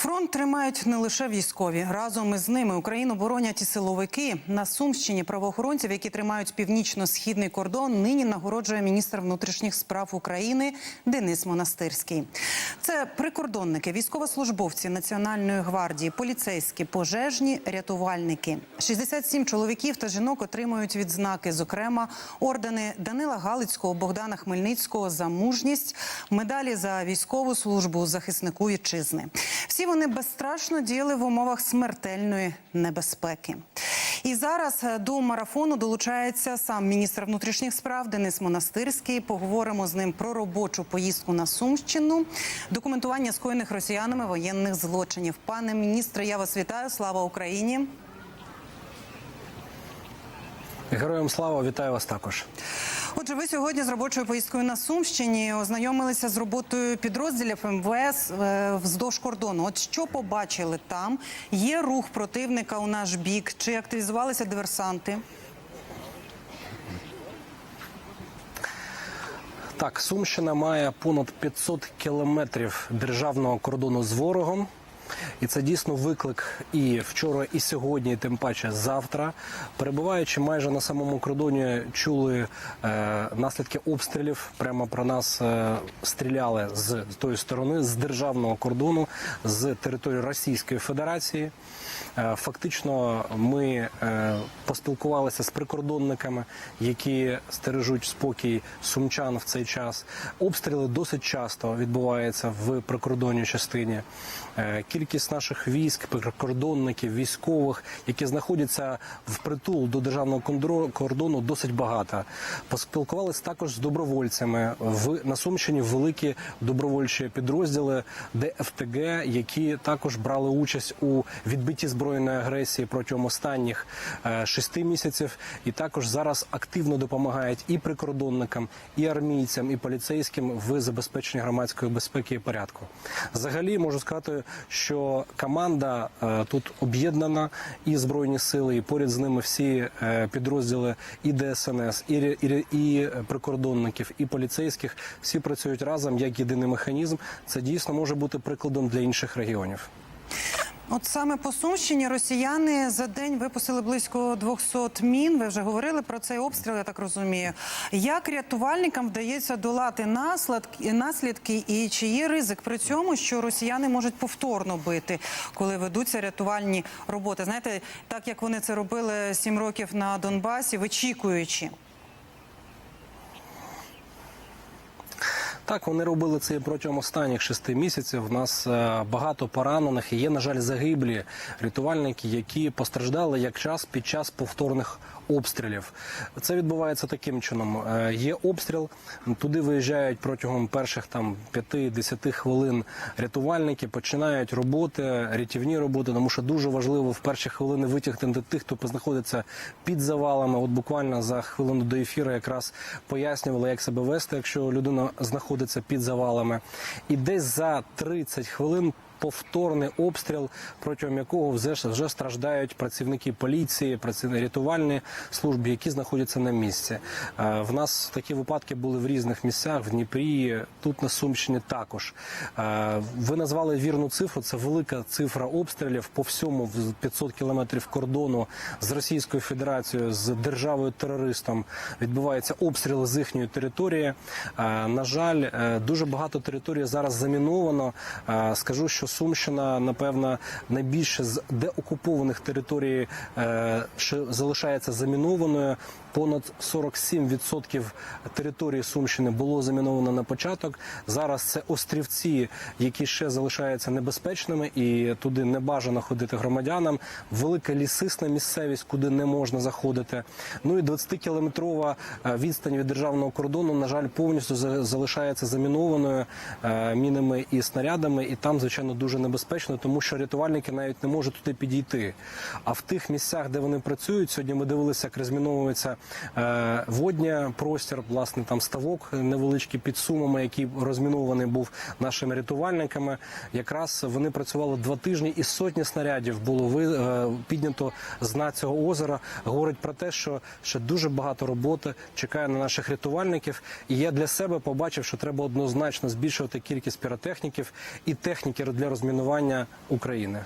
Фронт тримають не лише військові. Разом із ними Україну боронять і силовики. На Сумщині правоохоронців, які тримають північно-східний кордон, нині нагороджує міністр внутрішніх справ України Денис Монастирський. Це прикордонники, військовослужбовці Національної гвардії, поліцейські, пожежні, рятувальники. 67 чоловіків та жінок отримують відзнаки, зокрема ордени Данила Галицького, Богдана Хмельницького за мужність, медалі за військову службу захиснику вітчизни. Всі вони безстрашно діяли в умовах смертельної небезпеки. І зараз е, до марафону долучається сам міністр внутрішніх справ Денис Монастирський. Поговоримо з ним про робочу поїздку на Сумщину, документування скоєних росіянами воєнних злочинів. Пане міністре, я вас вітаю. Слава Україні! Героям слава, вітаю вас також. Отже, ви сьогодні з робочою поїздкою на Сумщині ознайомилися з роботою підрозділів МВС е, вздовж кордону. От що побачили там? Є рух противника у наш бік? Чи активізувалися диверсанти? Так, Сумщина має понад 500 кілометрів державного кордону з ворогом. І це дійсно виклик і вчора, і сьогодні, і тим паче завтра. Перебуваючи майже на самому кордоні, чули е, наслідки обстрілів. Прямо про нас е, стріляли з тої сторони, з державного кордону, з території Російської Федерації. Е, фактично, ми е, поспілкувалися з прикордонниками, які стережуть спокій сумчан в цей час. Обстріли досить часто відбуваються в прикордонній частині. Е, Кількість наших військ, прикордонників, військових, які знаходяться в притул до державного кордону, досить багато. Поспілкувалися також з добровольцями. В на Сумщині великі добровольчі підрозділи ДФТГ, які також брали участь у відбитті збройної агресії протягом останніх е, шести місяців, і також зараз активно допомагають і прикордонникам, і армійцям, і поліцейським в забезпеченні громадської безпеки і порядку. Взагалі можу сказати, що команда е, тут об'єднана і збройні сили, і поряд з ними всі е, підрозділи і ДСНС, і, і, і прикордонників, і поліцейських. Всі працюють разом як єдиний механізм. Це дійсно може бути прикладом для інших регіонів. От саме по Сумщині росіяни за день випустили близько 200 мін. Ви вже говорили про цей обстріл, я так розумію. Як рятувальникам вдається долати наслідки, наслідки і чи є ризик при цьому, що росіяни можуть повторно бити, коли ведуться рятувальні роботи? Знаєте, так як вони це робили сім років на Донбасі, вичікуючи. Так, вони робили це і протягом останніх шести місяців. У нас е, багато поранених є, на жаль, загиблі рятувальники, які постраждали як час під час повторних обстрілів. Це відбувається таким чином: Е, є обстріл, туди виїжджають протягом перших там 5-10 хвилин рятувальники, починають роботи, рятівні роботи, тому що дуже важливо в перші хвилини витягнути тих, хто знаходиться під завалами. От буквально за хвилину до ефіру якраз пояснювали, як себе вести, якщо людина знаходиться під завалами. І десь за 30 хвилин. Повторний обстріл, протягом якого вже, вже страждають працівники поліції, працівники рятувальної служби, які знаходяться на місці. Е, В нас такі випадки були в різних місцях, в Дніпрі, тут на Сумщині також. Е, Ви назвали вірну цифру. Це велика цифра обстрілів по всьому в 500 кілометрів кордону з Російською Федерацією, з державою терористом. Відбуваються обстріли з їхньої території. Е, На жаль, дуже багато території зараз заміновано. Скажу, що Сумщина, напевно, найбільше з деокупованих територій е, залишається замінованою. Понад 47% території Сумщини було заміновано на початок. Зараз це острівці, які ще залишаються небезпечними, і туди не бажано ходити громадянам. Велика лісисна місцевість, куди не можна заходити. Ну і 20-кілометрова е, відстань від державного кордону, на жаль, повністю за- залишається замінованою е, мінами і снарядами. І там, звичайно, дуже небезпечно, тому що рятувальники навіть не можуть туди підійти. А в тих місцях, де вони працюють, сьогодні ми дивилися, як розміновується е, водня простір, власне, там ставок невеличкий під сумами, який розмінований був нашими рятувальниками. Якраз вони працювали два тижні, і сотні снарядів було ви е, піднято з дна цього озера. Говорить про те, що ще дуже багато роботи чекає на наших рятувальників. І я для себе побачив, що треба однозначно збільшувати кількість піротехніків і техніки для для розмінування України.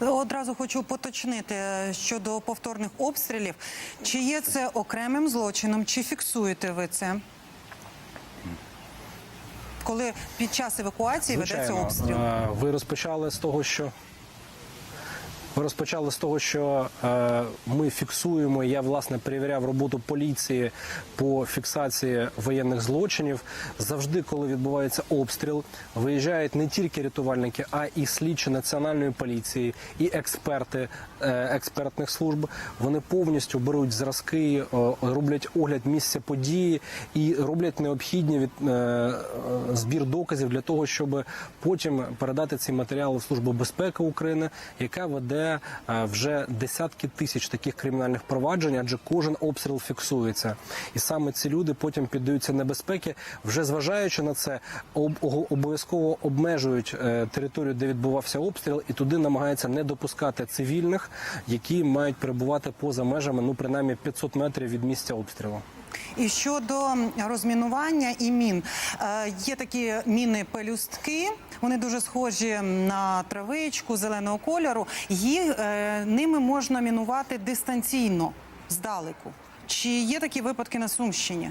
Одразу хочу поточнити е, щодо повторних обстрілів. Чи є це окремим злочином, чи фіксуєте ви це? Коли під час евакуації ведеться обстріл? е, ви розпочали з того, що ви розпочали з того, що е, ми фіксуємо. Я власне перевіряв роботу поліції по фіксації воєнних злочинів. Завжди, коли відбувається обстріл, виїжджають не тільки рятувальники, а і слідчі національної поліції, і експерти е, експертних служб. Вони повністю беруть зразки, роблять огляд місця події і роблять необхідні від е, збір доказів для того, щоб потім передати ці матеріали в службу безпеки України, яка веде е, вже десятки тисяч таких кримінальних проваджень, адже кожен обстріл фіксується, і саме ці люди потім піддаються небезпеки. Вже зважаючи на це, об- обов'язково обмежують е, територію, де відбувався обстріл, і туди намагаються не допускати цивільних, які мають перебувати поза межами, ну принаймні 500 метрів від місця обстрілу. І щодо розмінування і мін, Е, є такі міни пелюстки. Вони дуже схожі на травичку зеленого кольору. Їх е, ними можна мінувати дистанційно здалеку. Чи є такі випадки на Сумщині?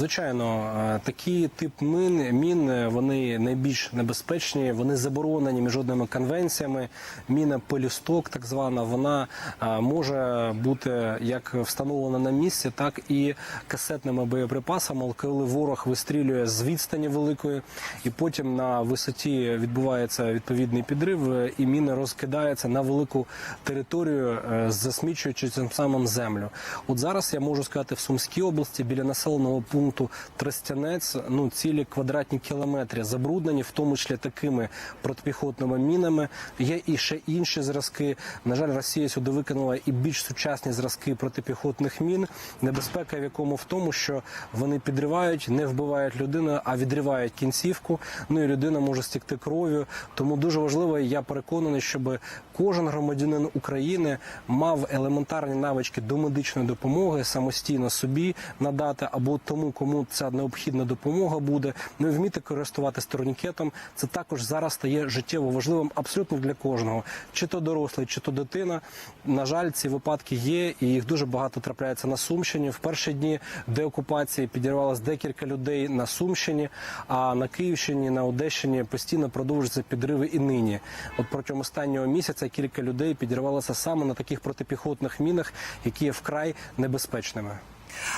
Звичайно, е, такий тип мін, мін е, вони найбільш небезпечні, вони заборонені міжнародними конвенціями. Міна пелюсток, так звана, вона е, може бути як встановлена на місці, так і касетними боєприпасами, коли ворог вистрілює з відстані великої, і потім на висоті відбувається відповідний підрив, і міна розкидається на велику територію, засмічуючи цим самим землю. От зараз я можу сказати, в Сумській області біля населеного пункту Тростянець ну цілі квадратні кілометри забруднені, в тому числі такими протипіхотними мінами. Є і ще інші зразки. На жаль, Росія сюди викинула і більш сучасні зразки протипіхотних мін. Небезпека в якому в тому, що вони підривають, не вбивають людину, а відривають кінцівку. Ну і людина може стікти кров'ю. Тому дуже важливо, і я переконаний, щоб кожен громадянин України мав елементарні навички до медичної допомоги самостійно собі надати або тому, кому ця необхідна допомога буде. Ну і вміти користуватися турнікетом. Це також зараз стає життєво важливим абсолютно для кожного, чи то дорослий, чи то дитина. На жаль, ці випадки є, і їх дуже багато трапляється на Сумщині. В перші дні деокупації підірвалось декілька людей на Сумщині, а на Київщині, на Одещині постійно продовжуються підриви і нині. От протягом останнього місяця кілька людей підірвалося саме на таких протипіхотних мінах, які є вкрай небезпечними.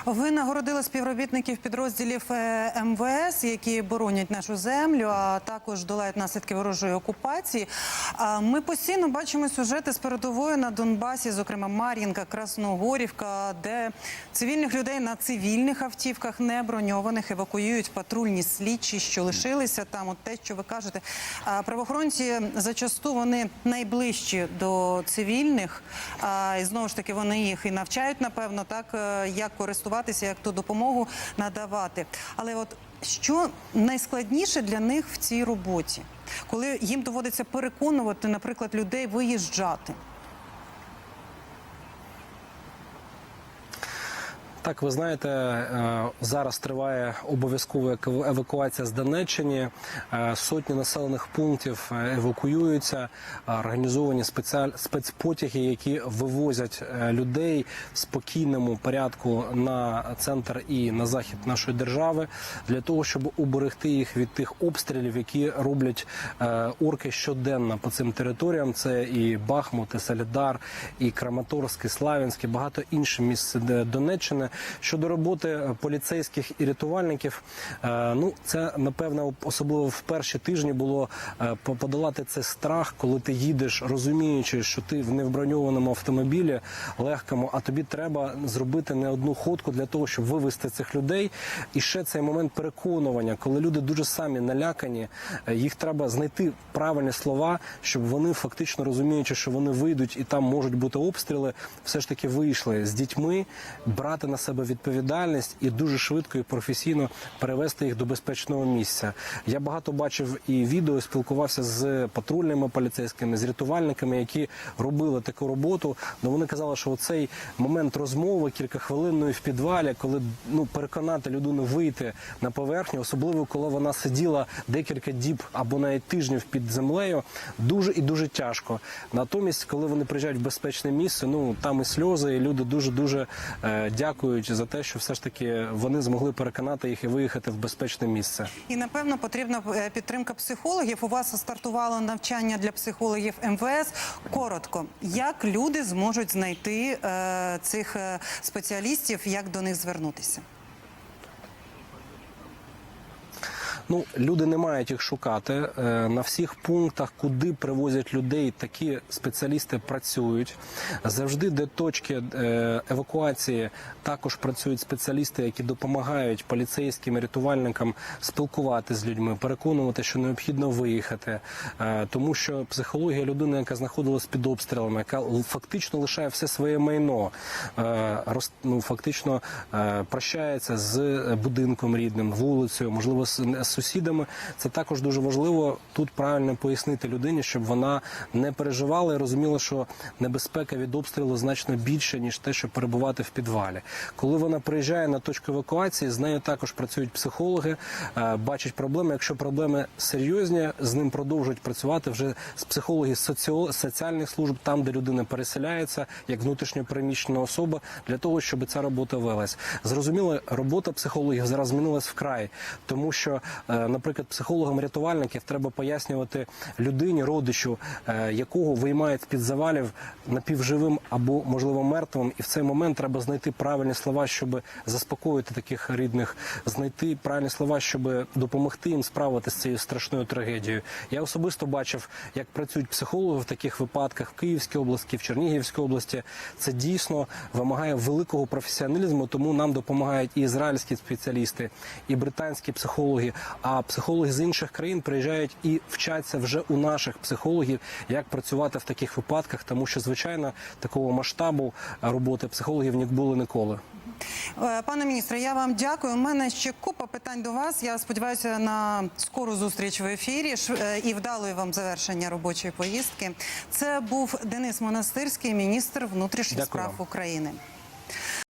Ви нагородили співробітників підрозділів е, МВС, які боронять нашу землю, а також долають наслідки ворожої окупації. Ми постійно бачимо сюжети з передової на Донбасі, зокрема Мар'їнка, Красногорівка, де цивільних людей на цивільних автівках, не броньованих, евакуюють патрульні слідчі, що лишилися там. От те, що ви кажете, правоохоронці зачасту вони найближчі до цивільних, і знову ж таки вони їх і навчають, напевно, так е, як користуватися, як ту допомогу надавати. Але от що найскладніше для них в цій роботі, коли їм доводиться переконувати, наприклад, людей виїжджати? Так, ви знаєте, е, зараз триває обов'язкова евакуація з Донеччини. Е, Сотні населених пунктів е, евакуюються, організовані спецпотяги, які вивозять людей в спокійному порядку на центр і на захід нашої держави для того, щоб уберегти їх від тих обстрілів, які роблять орки щоденно по цим територіям. Це і Бахмут, і Солідар, і Краматорськ, і Славянськ, і багато інших місць Донеччини. Щодо роботи поліцейських і рятувальників, е, ну це напевно особливо в перші тижні було е, подолати цей страх, коли ти їдеш, розуміючи, що ти в невброньованому автомобілі легкому, а тобі треба зробити не одну ходку для того, щоб вивести цих людей. І ще цей момент переконування, коли люди дуже самі налякані, е, їх треба знайти правильні слова, щоб вони фактично розуміючи, що вони вийдуть і там можуть бути обстріли, все ж таки вийшли з дітьми, брати на себе відповідальність і дуже швидко і професійно перевести їх до безпечного місця. Я багато бачив і відео, спілкувався з патрульними поліцейськими, з рятувальниками, які робили таку роботу. Ну вони казали, що оцей момент розмови кількахвилинної в підвалі, коли ну переконати людину вийти на поверхню, особливо коли вона сиділа декілька діб або навіть тижнів під землею, дуже і дуже тяжко. Натомість, коли вони приїжджають в безпечне місце, ну там і сльози, і люди дуже дуже е, дякують за те, що все ж таки вони змогли переконати їх і виїхати в безпечне місце. І напевно потрібна е, підтримка психологів. У вас стартувало навчання для психологів МВС. Коротко, як люди зможуть знайти е, цих е, спеціалістів, як до них звернутися? Ну, люди не мають їх шукати. Е, На всіх пунктах, куди привозять людей, такі спеціалісти працюють. Завжди, де точки е, евакуації, також працюють спеціалісти, які допомагають поліцейським рятувальникам спілкувати з людьми, переконувати, що необхідно виїхати. Е, Тому що психологія людини, яка знаходилась під обстрілами, яка фактично лишає все своє майно, ну, фактично прощається з будинком рідним, вулицею, можливо, з сусідами. Це також дуже важливо тут правильно пояснити людині, щоб вона не переживала і розуміла, що небезпека від обстрілу значно більше ніж те, щоб перебувати в підвалі. Коли вона приїжджає на точку евакуації, з нею також працюють психологи, е, бачать проблеми. Якщо проблеми серйозні, з ним продовжують працювати вже з психологів соціо- соціальних служб, там де людина переселяється, як внутрішньо переміщена особа, для того, щоб ця робота велась. Зрозуміло, робота психологів зараз змінилась вкрай, тому що, наприклад, психологам рятувальників треба пояснювати людині, родичу, е, якого виймають під завалів напівживим або можливо мертвим, і в цей момент треба знайти правильні слова, щоб заспокоїти таких рідних, знайти правильні слова, щоб допомогти їм справитися з цією страшною трагедією. Я особисто бачив, як працюють психологи в таких випадках в Київській області, в Чернігівській області. Це дійсно вимагає великого професіоналізму, тому нам допомагають і ізраїльські спеціалісти, і британські психологи. А психологи з інших країн приїжджають і вчаться вже у наших психологів, як працювати в таких випадках, тому що звичайно такого масштабу роботи психологів не було ніколи. Е, Пане міністре, я вам дякую. У мене ще купа питань до вас. Я сподіваюся на скору зустріч в ефірі е, і вдалої вам завершення робочої поїздки. Це був Денис Монастирський, міністр внутрішніх Дякую справ. України.